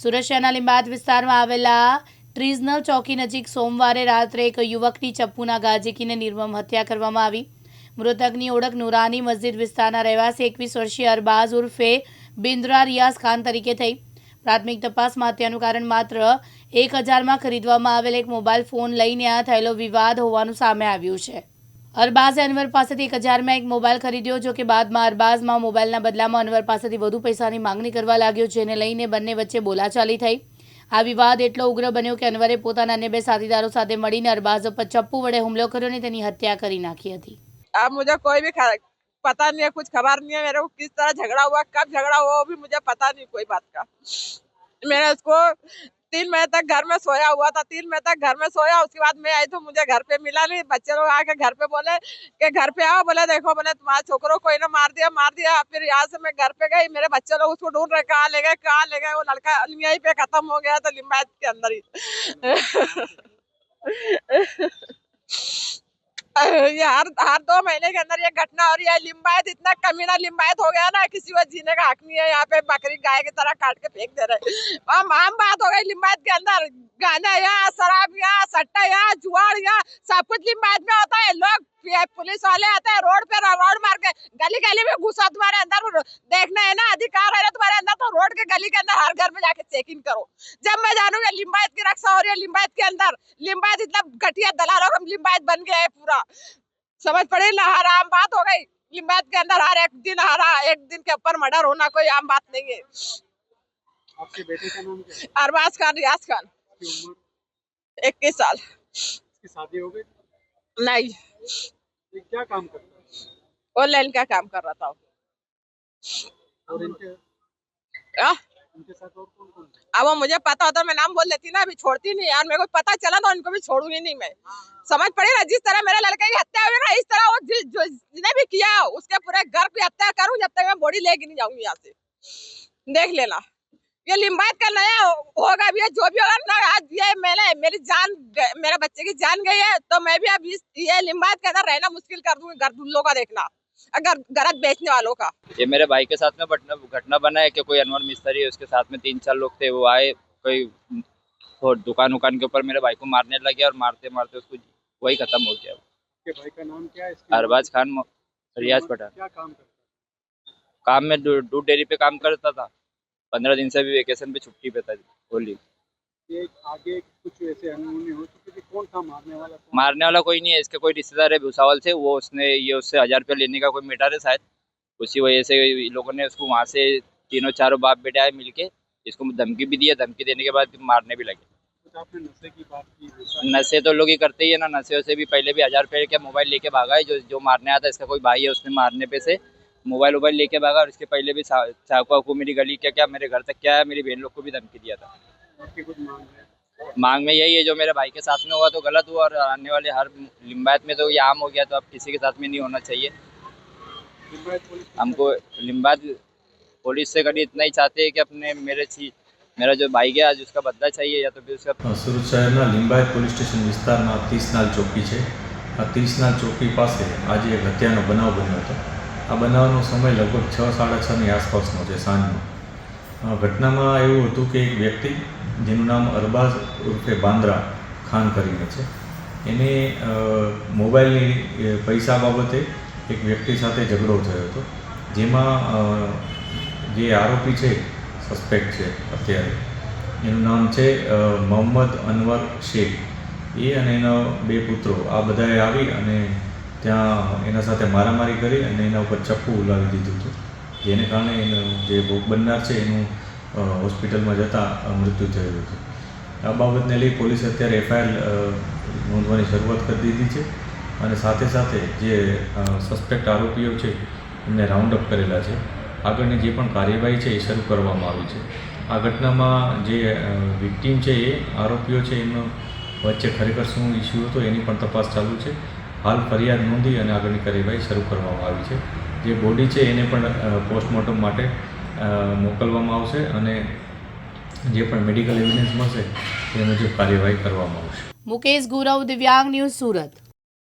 સુરત શહેરના લીંબાદ વિસ્તારમાં આવેલા ટ્રીઝનલ ચોકી નજીક સોમવારે રાત્રે એક યુવકની ચપ્પુના ગાજીકીને નિર્મમ હત્યા કરવામાં આવી. મૃતકની ઓળખ નુરાની મસ્જિદ વિસ્તારના રહેવાસી એકવીસ વર્ષીય અરબાઝ ઉર્ફે બિન્દ્રા રિયાઝ ખાન તરીકે થઈ. પ્રાથમિક તપાસમાં હત્યાનું કારણ માત્ર એક હજારમાં ખરીદવામાં આવેલ એક મોબાઈલ ફોન લઈને આ થયેલો વિવાદ હોવાનું સામે આવ્યું છે. અરબાઝે અનવર પાસેથી એક હજારમાં એક મોબાઈલ ખરીદ્યો જો કે બાદમાં અરબાઝમાં મોબાઈલના બદલામાં અનવર પાસેથી વધુ પૈસાની માંગણી કરવા લાગ્યો જેને લઈને બંને વચ્ચે બોલાચાલી થઈ આ વિવાદ એટલો ઉગ્ર બન્યો કે અનવરે પોતાના અન્ય બે સાથીદારો સાથે મળીને અરબાઝ ઉપર ચપ્પુ વડે હુમલો કર્યો અને તેની હત્યા કરી નાખી હતી अब मुझे कोई भी ख- पता नहीं है कुछ खबर नहीं है मेरे को किस तरह झगड़ा हुआ कब झगड़ा हुआ वो भी मुझे पता नहीं कोई बात का मैंने उसको तीन महीने तक घर में सोया हुआ था तीन महीने तक घर में सोया उसके बाद मैं आई तो मुझे घर पे मिला नहीं। बच्चे लोग आके घर पे बोले कि घर पे आओ बोले देखो बोले तुम्हारे छोकरो को ना मार दिया मार दिया। फिर यहाँ से मैं घर पे गई मेरे बच्चे लोग उसको ढूंढ रहे कहाँ ले गए कहाँ ले गए वो लड़का यहीं पे खत्म हो गया था लिम्बायत के अंदर ही। ये हर हर दो महीने के अंदर ये घटना हो रही है। लिम्बायत इतना कमीना लिम्बायत हो गया ना, किसी को जीने का हक नहीं है। यहाँ पे बकरी गाय की तरह काट के फेंक दे रहे हम आम बात हो गई लिम्बायत के अंदर। गाना यहाँ, शराब यहाँ, सट्टा यहाँ, जुआड़ यहाँ, सब कुछ लिम्बायत में होता है। लोग पुलिस वाले आते हैं रोड पे, रोड मार के गली गली में घुसा तुम्हारे अंदर देखना है ना अधिकार है ना तुम्हारे अंदर तो रोड के गली के अंदर हर घर में जाके चेकिंग करो। जब मैं जानूँगा लिम्बायत की रक्षा हो रही है लिम्बायत के अंदर लिम्बायत इतना घटिया दलालों का लिम्बायत बन गया है पूरा। समझ पड़ी? ना हर आम बात हो गई। लिम्बायत के अंदर हर एक दिन हर एक दिन के ऊपर मर्डर होना कोई आम बात नहीं है। आपके बेटे का नाम क्या है? अरबाज खान रियाज खान। इक्कीस साल। शादी हो गई? नहीं। क्या काम करता ऑनलाइन का काम कर रहा था और इनके आ? इनके साथ और कौन कौन अब वो मुझे पता होता मैं नाम बोल देती ना अभी छोड़ती नहीं यार मेरे को पता चला तो उनको भी छोड़ूँगी नहीं मैं। समझ पड़ी ना जिस तरह मेरे लड़के की हत्या हुई ना इस तरह वो जिसने भी किया उसके पूरे घर की हत्या करूँ जब तक मैं बॉडी लेके नहीं जाऊँगी यहाँ से। देख लेना। ये लिम्बायत का नया होगा भी है जो भी होगा ना आज ये मैंने मेरी जान मेरे बच्चे की जान गई है तो मैं भी अब ये लिम्बायत के अंदर रहना मुश्किल कर दूँगी घर दुल्लों का देखना। अगर गरज बेचने वालों का। ये मेरे भाई के साथ में घटना घटना बना है कि कोई अनवर मिस्त्री है उसके साथ में तीन चार लोग थे वो आए कोई और दुकान उकान के ऊपर मेरे भाई को मारने लगे और मारते मारते उसको वही खत्म हो गया। भाई का नाम क्या है? अरबाज खान रियाज पठान। क्या काम करता काम में दूध डेयरी पे काम करता था। पंद्रह दिन से भी वेकेशन पे छुट्टी पे था होली। ये आगे कुछ ऐसे अनहोनी हो चुकी थी कौन था मारने वाला? कौन? मारने वाला कोई नहीं है इसके कोई रिश्तेदार है भूसावल से वो उसने ये उससे हज़ार रुपया लेने का कोई मैटर है शायद। उसी वजह से लोगों ने उसको वहाँ से तीनों चारों बाप बेटे आए मिलके इसको धमकी भी दिया धमकी देने के बाद मारने भी लगे। आपने नशे की बात की नशे तो लोग ही करते ही है ना नशे से भी पहले भी हज़ार रुपये का मोबाइल लेके भागा है जो जो मारने आता है इसका कोई भाई है उसने मारने पे से मोबाइल वोबाइल लेके भागा और इसके पहले भी चाकू वाकू मेरी गली क्या क्या मेरे घर तक क्या है मेरी बहन लोग को भी धमकी दिया था। आपकी कुछ मांग है मांग में यही है जो मेरे भाई के साथ में हुआ तो गलत हुआ और आने वाले हर लिम्बायत में तो ये आम हो गया तो अब किसी के साथ में नहीं होना चाहिए लिम्बायत पुलिस हमको लिम्बायत पुलिस से कभी इतना ही चाहते हैं कि अपने मेरे छी मेरा जो भाई गया आज उसका बदला चाहिए या तो फिर उसका સુરત શહેરના લિંબાયત પોલીસ સ્ટેશન વિસ્તારમાં ત્રીસનાલ ચોકી છે આ ત્રીસનાલ ચોકી પાસે આજે એક હત્યાનો બનાવ બન્યો હતો આ બનાવનો સમય લગભગ છ સાડા છની આસપાસનો છે સાંજનો અ, ઘટનામાં એવું હતું કે એક વ્યક્તિ જેનું નામ અરબાઝ ઉર્ફે બાંદ્રા ખાન કરીને છે. એને મોબાઈલની પૈસા બાબતે એક વ્યક્તિ સાથે ઝઘડો થયો હતો, જેમાં જે આરોપી છે સસ્પેક્ટ છે અત્યારે. એનું નામ છે મોહમ્મદ અનવર શેખ. એ અને એના બે પુત્રો, આ બધાએ આવી અને ત્યાં એના સાથે મારામારી કરી અને એના ઉપર ચપ્પુ ઉલાવી દીધું હતું. જેને કારણે એનો જે ભોગ બનનાર છે, એનું હોસ્પિટલમાં જતાં મૃત્યુ થયું હતું. આ બાબતને લઈ પોલીસે અત્યારે એફઆઈઆર નોંધવાની શરૂઆત કરી દીધી છે અને સાથે સાથે જે સસ્પેક્ટ આરોપીઓ છે, એમને રાઉન્ડ અપ કરેલા છે. આગળની જે પણ કાર્યવાહી છે એ શરૂ કરવામાં આવી છે. આ ઘટનામાં જે વિક્ટીમ છે એ, આરોપીઓ છે એમનો વચ્ચે ખરેખર શું ઇસ્યુ હતો એની પણ તપાસ ચાલુ છે. હાલ ફરિયાદ નોંધી અને આગળની કાર્યવાહી શરૂ કરવામાં આવી છે. જે બોડી છે એને પણ પોસ્ટમોર્ટમ માટે મોકલવામાં આવશે અને જે પણ મેડિકલ એવિડન્સ મળશે તે મુજબ કાર્યવાહી કરવામાં આવશે. મુકેશ ગુરવ, દિવ્યાંગ ન્યૂઝ સુરત.